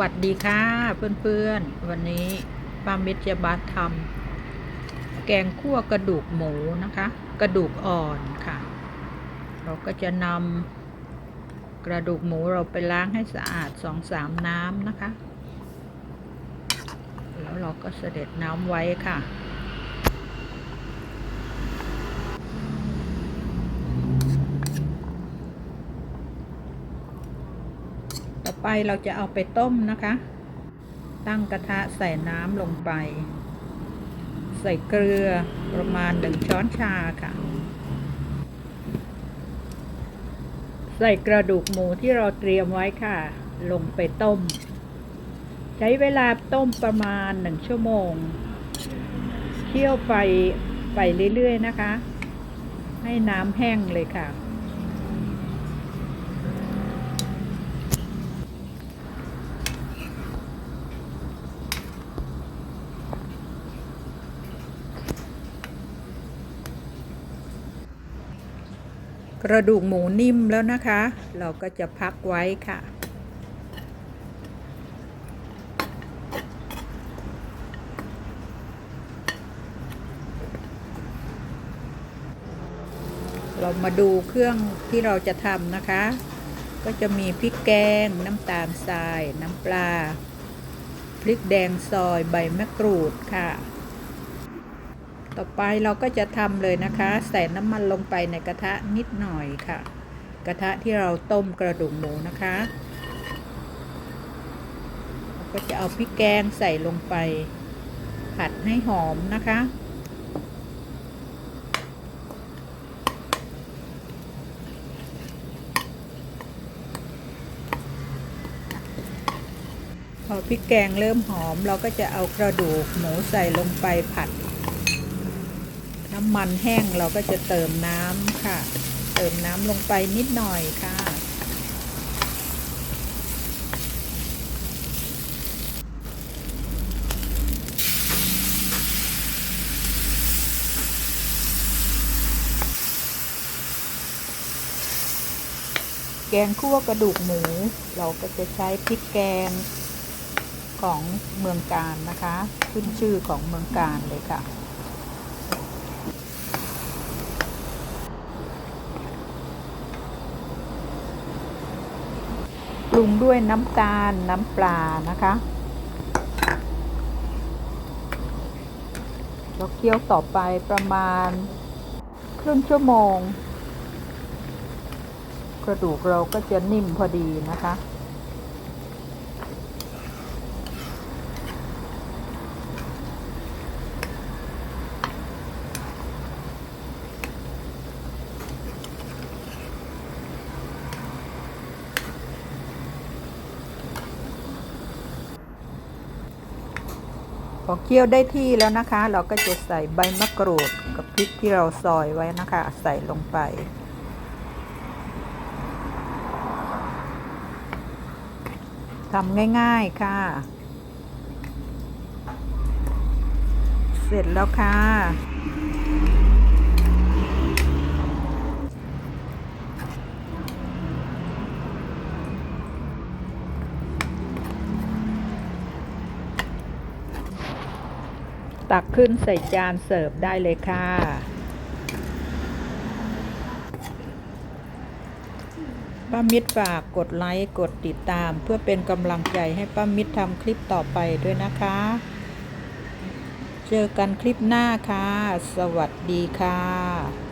วัสดีค่ะเพื่อนๆ วันนี้ป้ามิตรจะมาทำแกงคั่วกระดูกหมูนะคะ กระดูกอ่อนค่ะ เราก็จะนำกระดูกหมูเราไปล้างให้สะอาดสองสามน้ำนะคะ แล้วเราก็เสด็จน้ำไว้ค่ะ ไปเราจะเอาไปต้มนะคะ ตั้งกระทะใส่น้ำลงไป ใส่เกลือประมาณหนึ่งช้อนชาค่ะ ใส่กระดูกหมูที่เราเตรียมไว้ค่ะ ลงไปต้ม ใช้เวลาต้มประมาณหนึ่งชั่วโมง เคี่ยวไฟไปเรื่อยๆนะคะ ให้น้ำแห้งเลยค่ะ กระดูกหมูนิ่มแล้วนะคะ เราก็จะพักไว้ค่ะ เรามาดูเครื่องที่เราจะทำนะคะ ก็จะมีพริกแกง น้ำตาลทราย น้ำปลา พริกแดงซอยใบมะกรูดค่ะ ต่อไปเราก็จะทำเลยนะคะ ใส่น้ำมันลงไปในกระทะนิดหน่อยค่ะ กระทะที่เราต้มกระดูกหมูนะคะเราก็จะเอาพริกแกงใส่ลงไป ผัดให้หอมนะคะพอพริกแกงเริ่มหอม เราก็จะเอากระดูกหมูใส่ลงไปผัด น้ำมันแห้งเราก็จะเติมน้ำค่ะ เติมน้ำลงไปนิดหน่อยค่ะ แกงคั่วกระดูกหมู เราก็จะใช้พริกแกงของเมืองการนะคะ ขึ้นชื่อของเมืองการเลยค่ะ ปรุงด้วยน้ำตาลน้ำปลานะคะ แล้วเคี่ยวต่อไปประมาณ ครึ่งชั่วโมง กระดูกเราก็จะนิ่มพอดีนะคะ อเคี่ยวได้ที่แล้วนะคะ เราก็จะใส่ใบมะกรูดกับพริกที่เราซอยไว้นะคะ ใส่ลงไป ทำง่ายๆค่ะ เสร็จแล้วค่ะ ตักขึ้นใส่จานเสิร์ฟได้เลยค่ะ ป้ามิตรฝากกดไลค์กดติดตาม เพื่อเป็นกำลังใจให้ป้ามิตรทำคลิปต่อไปด้วยนะคะ เจอกันคลิปหน้าค่ะ สวัสดีค่ะ